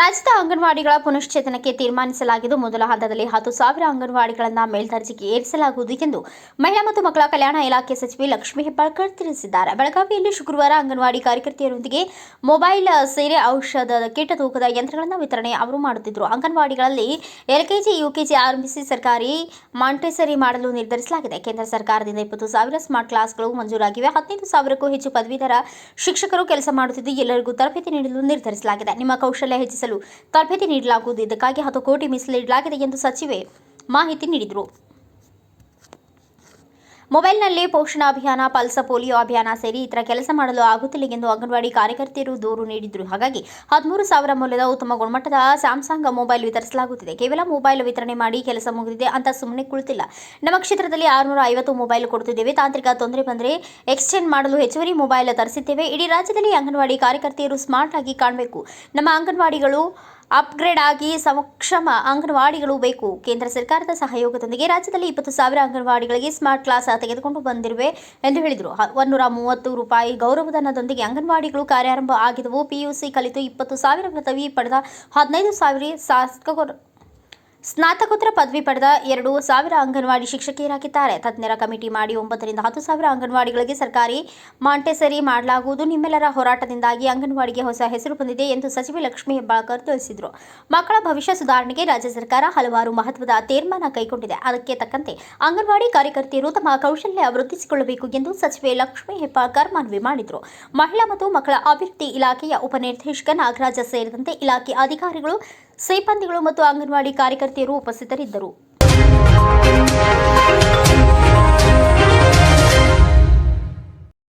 ಅಂಗನವಾಡಿಗಳ ಪುನಶ್ಚೇತನಕ್ಕೆ ತೀರ್ಮಾನಿಸಲಾಗಿದ್ದು, ಮೊದಲ ಹಂತದಲ್ಲಿ ಹತ್ತು ಸಾವಿರ ಅಂಗನವಾಡಿಗಳನ್ನು ಮೇಲ್ದರ್ಜೆಗೆ ಏರಿಸಲಾಗುವುದು ಎಂದು ಮಹಿಳಾ ಮತ್ತು ಮಕ್ಕಳ ಕಲ್ಯಾಣ ಇಲಾಖೆ ಸಚಿವೆ ಲಕ್ಷ್ಮೀ ಹೆಬ್ಬಾಳ್ಕರ್ ತಿಳಿಸಿದ್ದಾರೆ. ಬೆಳಗಾವಿಯಲ್ಲಿ ಶುಕ್ರವಾರ ಅಂಗನವಾಡಿ ಕಾರ್ಯಕರ್ತೆಯರೊಂದಿಗೆ ಮೊಬೈಲ್ ಸೇರಿ ಔಷಧ ಕೀಟ ತೂಕದ ಯಂತ್ರಗಳನ್ನು ವಿತರಣೆ ಅವರು ಮಾಡುತ್ತಿದ್ದರು. ಅಂಗನವಾಡಿಗಳಲ್ಲಿ ಎಲ್ಕೆಜಿ, ಯುಕೆಜಿ ಆರಂಭಿಸಿ ಸರ್ಕಾರಿ ಮಾಂಟೆಸರಿ ಮಾಡಲು ನಿರ್ಧರಿಸಲಾಗಿದೆ. ಕೇಂದ್ರ ಸರ್ಕಾರದಿಂದ ಇಪ್ಪತ್ತು ಸಾವಿರ ಸ್ಮಾರ್ಟ್ ಕ್ಲಾಸ್ಗಳು ಮಂಜೂರಾಗಿವೆ. ಹದಿನೈದು ಸಾವಿರಕ್ಕೂ ಹೆಚ್ಚು ಪದವೀಧರ ಶಿಕ್ಷಕರು ಕೆಲಸ ಮಾಡುತ್ತಿದ್ದು, ಎಲ್ಲರಿಗೂ ತರಬೇತಿ ನೀಡಲು ನಿರ್ಧರಿಸಲಾಗಿದೆ. ನಿಮ್ಮ ಕೌಶಲ್ಯ ಹೆಚ್ಚಿಸಲು ತರಬೇತಿ ನೀಡಲಾಗುವುದು. ಇದಕ್ಕಾಗಿ ಹತ್ತು ಕೋಟಿ ಮೀಸಲಿಡಲಾಗಿದೆ ಎಂದು ಸಚಿವೆ ಮಾಹಿತಿ ನೀಡಿದರು. ಮೊಬೈಲ್ನಲ್ಲಿ ಪೋಷಣ ಅಭಿಯಾನ, ಪಲ್ಸ ಪೋಲಿಯೋ ಅಭಿಯಾನ ಸೇರಿ ಇತರ ಕೆಲಸ ಮಾಡಲು ಆಗುತ್ತಿಲ್ಲ ಎಂದು ಅಂಗನವಾಡಿ ಕಾರ್ಯಕರ್ತೆಯರು ದೂರು ನೀಡಿದ್ರು. ಹಾಗಾಗಿ ಹದಿಮೂರು ಸಾವಿರ ಮೌಲ್ಯದ ಉತ್ತಮ ಗುಣಮಟ್ಟದ ಸ್ಯಾಮ್ಸಂಗ್ ಮೊಬೈಲ್ ವಿತರಿಸಲಾಗುತ್ತಿದೆ. ಕೇವಲ ಮೊಬೈಲ್ ವಿತರಣೆ ಮಾಡಿ ಕೆಲಸ ಮುಗಿದಿದೆ ಅಂತ ಸುಮ್ಮನೆ ಕುಳಿತಿಲ್ಲ. ನಮ್ಮ ಕ್ಷೇತ್ರದಲ್ಲಿ ಆರುನೂರ ಐವತ್ತು ಮೊಬೈಲ್ ಕೊಡುತ್ತಿದ್ದೇವೆ. ತಾಂತ್ರಿಕ ತೊಂದರೆ ಬಂದರೆ ಎಕ್ಸ್ಚೇಂಜ್ ಮಾಡಲು ಹೆಚ್ಚುವರಿ ಮೊಬೈಲ್ ತರಿಸಿದ್ದೇವೆ. ಇಡೀ ರಾಜ್ಯದಲ್ಲಿ ಅಂಗನವಾಡಿ ಕಾರ್ಯಕರ್ತೆಯರು ಸ್ಮಾರ್ಟ್ ಆಗಿ ಕಾಣಬೇಕು. ನಮ್ಮ ಅಂಗನವಾಡಿಗಳು ಅಪ್ಗ್ರೇಡ್ ಆಗಿ ಸಮಕ್ಷಮ ಅಂಗನವಾಡಿಗಳು ಬೇಕು. ಕೇಂದ್ರ ಸರ್ಕಾರದ ಸಹಯೋಗದೊಂದಿಗೆ ರಾಜ್ಯದಲ್ಲಿ ಇಪ್ಪತ್ತು ಸಾವಿರ ಅಂಗನವಾಡಿಗಳಿಗೆ ಸ್ಮಾರ್ಟ್ ಕ್ಲಾಸ್ ತೆಗೆದುಕೊಂಡು ಬಂದಿರುವೆ ಎಂದು ಹೇಳಿದರು. ಒಂದೂರ ಮೂವತ್ತು ರೂಪಾಯಿ ಗೌರವಧನದೊಂದಿಗೆ ಅಂಗನವಾಡಿಗಳು ಕಾರ್ಯಾರಂಭ ಆಗಿದವು. ಪಿಯುಸಿ ಕಲಿತು ಇಪ್ಪತ್ತು ಸಾವಿರ ಪದವಿ ಪಡೆದ ಹದಿನೈದು ಸಾವಿರ ಶಾಸಕ ಸ್ನಾತಕೋತ್ತರ ಪದವಿ ಪಡೆದ ಎರಡು ಸಾವಿರ ಅಂಗನವಾಡಿ ಶಿಕ್ಷಕಿಯರಾಗಿದ್ದಾರೆ ತಜ್ಞರ ಕಮಿಟಿ ಮಾಡಿ ಒಂಬತ್ತರಿಂದ ಹತ್ತು ಸಾವಿರ ಅಂಗನವಾಡಿಗಳಿಗೆ ಸರ್ಕಾರಿ ಮಾಂಟೆಸರಿ ಮಾಡಲಾಗುವುದು. ನಿಮ್ಮೆಲ್ಲರ ಹೋರಾಟದಿಂದಾಗಿ ಅಂಗನವಾಡಿಗೆ ಹೊಸ ಹೆಸರು ಬಂದಿದೆ ಎಂದು ಸಚಿವೆ ಲಕ್ಷ್ಮೀ ಹೆಬ್ಬಾಳ್ಕರ್ ತಿಳಿಸಿದರು. ಮಕ್ಕಳ ಭವಿಷ್ಯ ಸುಧಾರಣೆಗೆ ರಾಜ್ಯ ಸರ್ಕಾರ ಹಲವಾರು ಮಹತ್ವದ ತೀರ್ಮಾನ ಕೈಗೊಂಡಿದೆ. ಅದಕ್ಕೆ ತಕ್ಕಂತೆ ಅಂಗನವಾಡಿ ಕಾರ್ಯಕರ್ತೆಯರು ತಮ್ಮ ಕೌಶಲ್ಯ ವೃದ್ಧಿಸಿಕೊಳ್ಳಬೇಕು ಎಂದು ಸಚಿವೆ ಲಕ್ಷ್ಮೀ ಹೆಬ್ಬಾಳ್ಕರ್ ಮನವಿ ಮಾಡಿದರು. ಮಹಿಳಾ ಮತ್ತು ಮಕ್ಕಳ ಅಭಿವೃದ್ಧಿ ಇಲಾಖೆಯ ಉಪನಿರ್ದೇಶಕ ನಾಗರಾಜ ಸೇರಿದಂತೆ ಇಲಾಖೆ ಅಧಿಕಾರಿಗಳು ಸಿಬ್ಬಂದಿಗಳು ಮತ್ತು ಅಂಗನವಾಡಿ ಕಾರ್ಯಕರ್ತೆಯರು ಉಪಸ್ಥಿತರಿದ್ದರು.